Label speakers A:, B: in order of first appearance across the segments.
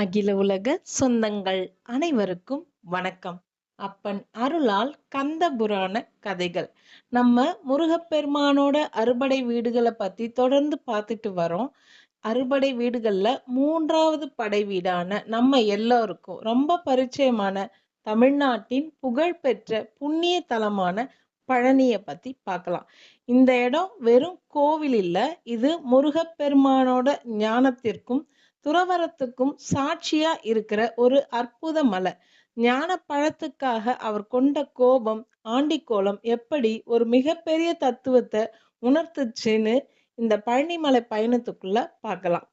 A: அகில உலக சொந்தங்கள் அனைவருக்கும் வணக்கம். அப்பன் அருளால் கந்த புராண கதைகள். நம்ம முருகப்பெருமானோட அறுபடை வீடுகளை பத்தி தொடர்ந்து பார்த்துட்டு வரோம். அறுபடை வீடுகள்ல மூன்றாவது படை வீடான நம்ம எல்லோருக்கும் ரொம்ப பரிச்சயமான தமிழ்நாட்டின் புகழ்பெற்ற புண்ணிய தலமான பழனியை பத்தி பார்க்கலாம். இந்த இடம் வெறும் கோவில் இல்லை இது முருகப்பெருமானோட ஞானத்திற்கும் துறவரத்துக்கும் சாட்சியா இருக்கிற ஒரு அற்புத மலை. ஞான பழத்துக்காக அவர் கொண்ட கோபம் ஆண்டிக்கோலம் எப்படி ஒரு மிகப்பெரிய தத்துவத்தை உணர்த்துச்சுன்னு இந்த பழனிமலை பயணத்துக்குள்ள பார்க்கலாம்.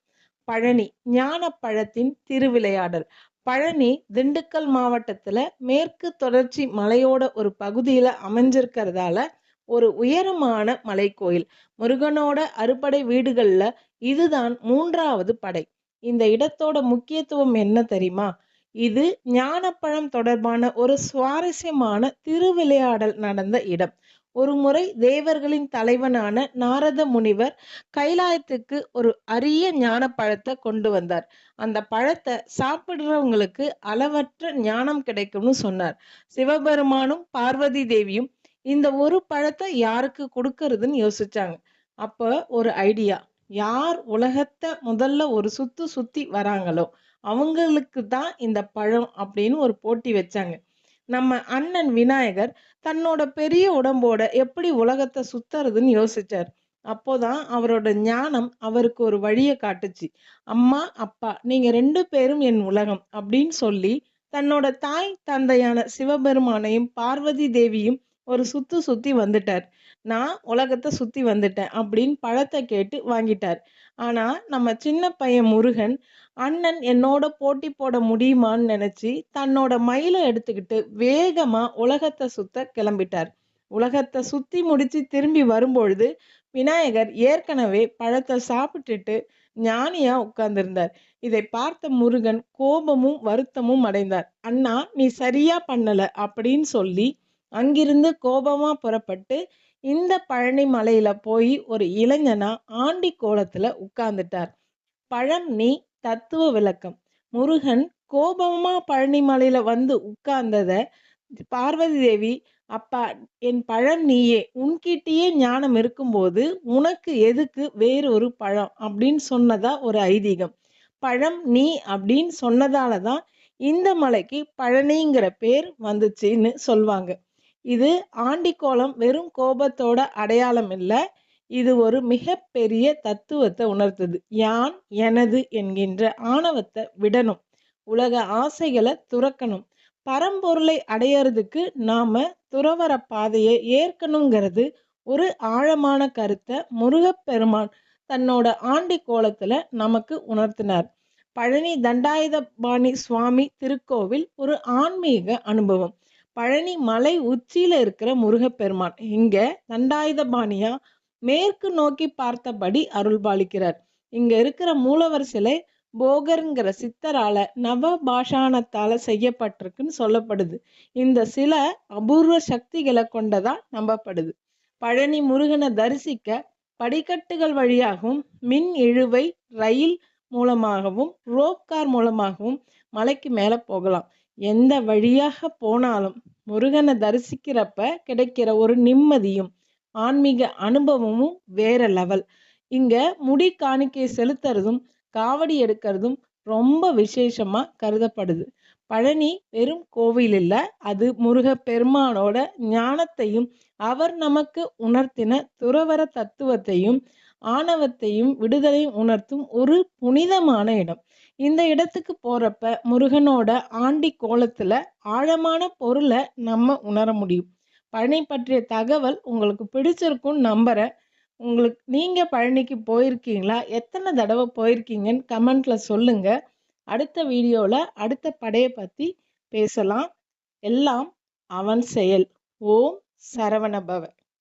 A: பழனி ஞான பழத்தின் திருவிளையாடல். பழனி திண்டுக்கல் மாவட்டத்துல மேற்கு தொடர்ச்சி மலையோட ஒரு பகுதியில அமைஞ்சிருக்கிறதால ஒரு உயரமான மலைக்கோயில். முருகனோட அறுபடை வீடுகள்ல இதுதான் மூன்றாவது படை. இந்த இடத்தோட முக்கியத்துவம் என்ன தெரியுமா? இது ஞானப்பழம் தொடர்பான ஒரு சுவாரஸ்யமான திருவிளையாடல் நடந்த இடம். ஒரு முறை தேவர்களின் தலைவனான நாரத முனிவர் கைலாயத்துக்கு ஒரு அரிய ஞானப்பழத்தை கொண்டு வந்தார். அந்த பழத்தை சாப்பிடுறவங்களுக்கு அளவற்ற ஞானம் கிடைக்கும்னு சொன்னார். சிவபெருமானும் பார்வதி தேவியும் இந்த ஒரு பழத்தை யாருக்கு கொடுக்கறதுன்னு யோசிச்சாங்க. அப்ப ஒரு ஐடியா. யார் உலகத்தை முதல்ல ஒரு சுத்து சுத்தி வராங்களோ அவங்களுக்கு தான் இந்த பழம் அப்படின்னு ஒரு போட்டி வச்சாங்க. நம்ம அண்ணன் விநாயகர் தன்னோட பெரிய உடம்போட எப்படி உலகத்தை சுத்துறதுன்னு யோசிச்சார். அப்போதான் அவரோட ஞானம் அவருக்கு ஒரு வழியை காட்டுச்சு. அம்மா அப்பா நீங்க ரெண்டு பேரும் என் உலகம் அப்படின்னு சொல்லி தன்னோட தாய் தந்தையான சிவபெருமானையும் பார்வதி தேவியும் ஒரு சுத்து சுத்தி வந்துட்டார். நான் உலகத்தை சுத்தி வந்துட்டேன் அப்படின்னு பழத்தை கேட்டு வாங்கிட்டார். ஆனா நம்ம சின்ன பையன் முருகன் அண்ணன் என்னோட போட்டி போட முடியுமான்னு நினைச்சு தன்னோட மயிலை எடுத்துக்கிட்டு வேகமா உலகத்தை சுத்த கிளம்பிட்டார். உலகத்தை சுத்தி முடிச்சு திரும்பி வரும்பொழுது விநாயகர் ஏற்கனவே பழத்தை சாப்பிட்டுட்டு ஞானியா உட்கார்ந்திருந்தார். இதை பார்த்த முருகன் கோபமும் வருத்தமும் அடைந்தார். அண்ணா நீ சரியா பண்ணல அப்படின்னு சொல்லி அங்கிருந்து கோபமா புறப்பட்டு இந்த பழனி மலையில போய் ஒரு இளைஞனா ஆண்டி கோலத்துல உட்கார்ந்துட்டார். பழம் நீ தத்துவ விளக்கம். முருகன் கோபமா பழனி மலையில வந்து உட்கார்ந்தத பார்வதி தேவி அப்பா என் பழம் நீயே உன்கிட்டயே ஞானம் இருக்கும்போது உனக்கு எதுக்கு வேறொரு பழம் அப்படின்னு சொன்னதா ஒரு ஐதீகம். பழம் நீ அப்படின்னு சொன்னதாலதான் இந்த மலைக்கு பழனிங்கிற பேர் வந்துச்சுன்னு சொல்வாங்க. இது ஆண்டிக்கோலம் வெறும் கோபத்தோட அடையாளம் இல்லை. இது ஒரு மிகப்பெரிய தத்துவத்தை உணர்த்துது. யான் எனது என்கின்ற ஆணவத்தை விடணும். உலக ஆசைகளை துறக்கணும். பரம்பொருளை அடையறதுக்கு நாம துறவர பாதையை ஏற்கணுங்கிறது ஒரு ஆழமான கருத்தை முருகப்பெருமான் தன்னோட ஆண்டி கோலத்துல நமக்கு உணர்த்தினார். பழனி தண்டாயுதபாணி சுவாமி திருக்கோவில் ஒரு ஆன்மீக அனுபவம். பழனி மலை உச்சியில இருக்கிற முருகப்பெருமான். இங்க தண்டாயுதபாணியா மேற்கு நோக்கி பார்த்தபடி அருள் பாலிக்கிறார் இங்க இருக்கிற மூலவர் சிலை போகருங்கிற சித்தரால நவ பாஷாணத்தால செய்யப்பட்டிருக்குன்னு சொல்லப்படுது. இந்த சில அபூர்வ சக்திகளை கொண்டதா நம்பப்படுது. பழனி முருகனை தரிசிக்க படிக்கட்டுகள் வழியாகவும் மின் இழுவை ரயில் மூலமாகவும் ரோப் கார் மூலமாகவும் மலைக்கு மேல போகலாம். எந்த வழியாக போனாலும் முருகனை தரிசிக்கிறப்ப கிடைக்கிற ஒரு நிம்மதியும் ஆன்மீக அனுபவமும் வேற லெவல் இங்க முடி காணிக்கை செலுத்துறதும் காவடி எடுக்கிறதும் ரொம்ப விசேஷமா கருதப்படுது. பழனி வெறும் கோவில் இல்ல அது முருக பெருமானோட ஞானத்தையும் அவர் நமக்கு உணர்த்தின துறவர தத்துவத்தையும் ஆணவத்தையும் விடுதலையும் உணர்த்தும் ஒரு புனிதமான இடம். இந்த இடத்துக்கு போறப்ப முருகனோட ஆண்டி கோலத்துல ஆழமான பொருளை நம்ம உணர முடியும். பழனி பற்றிய தகவல் உங்களுக்கு பிடிச்சிருக்கும்னு நம்புறேன். உங்களுக்கு நீங்க பழனிக்கு போயிருக்கீங்களா? எத்தனை தடவை போயிருக்கீங்கன்னு கமெண்ட்ல சொல்லுங்க. அடுத்த வீடியோல அடுத்த படையை பத்தி பேசலாம். எல்லாம் அவன் செயல். ஓம் சரவணபவன்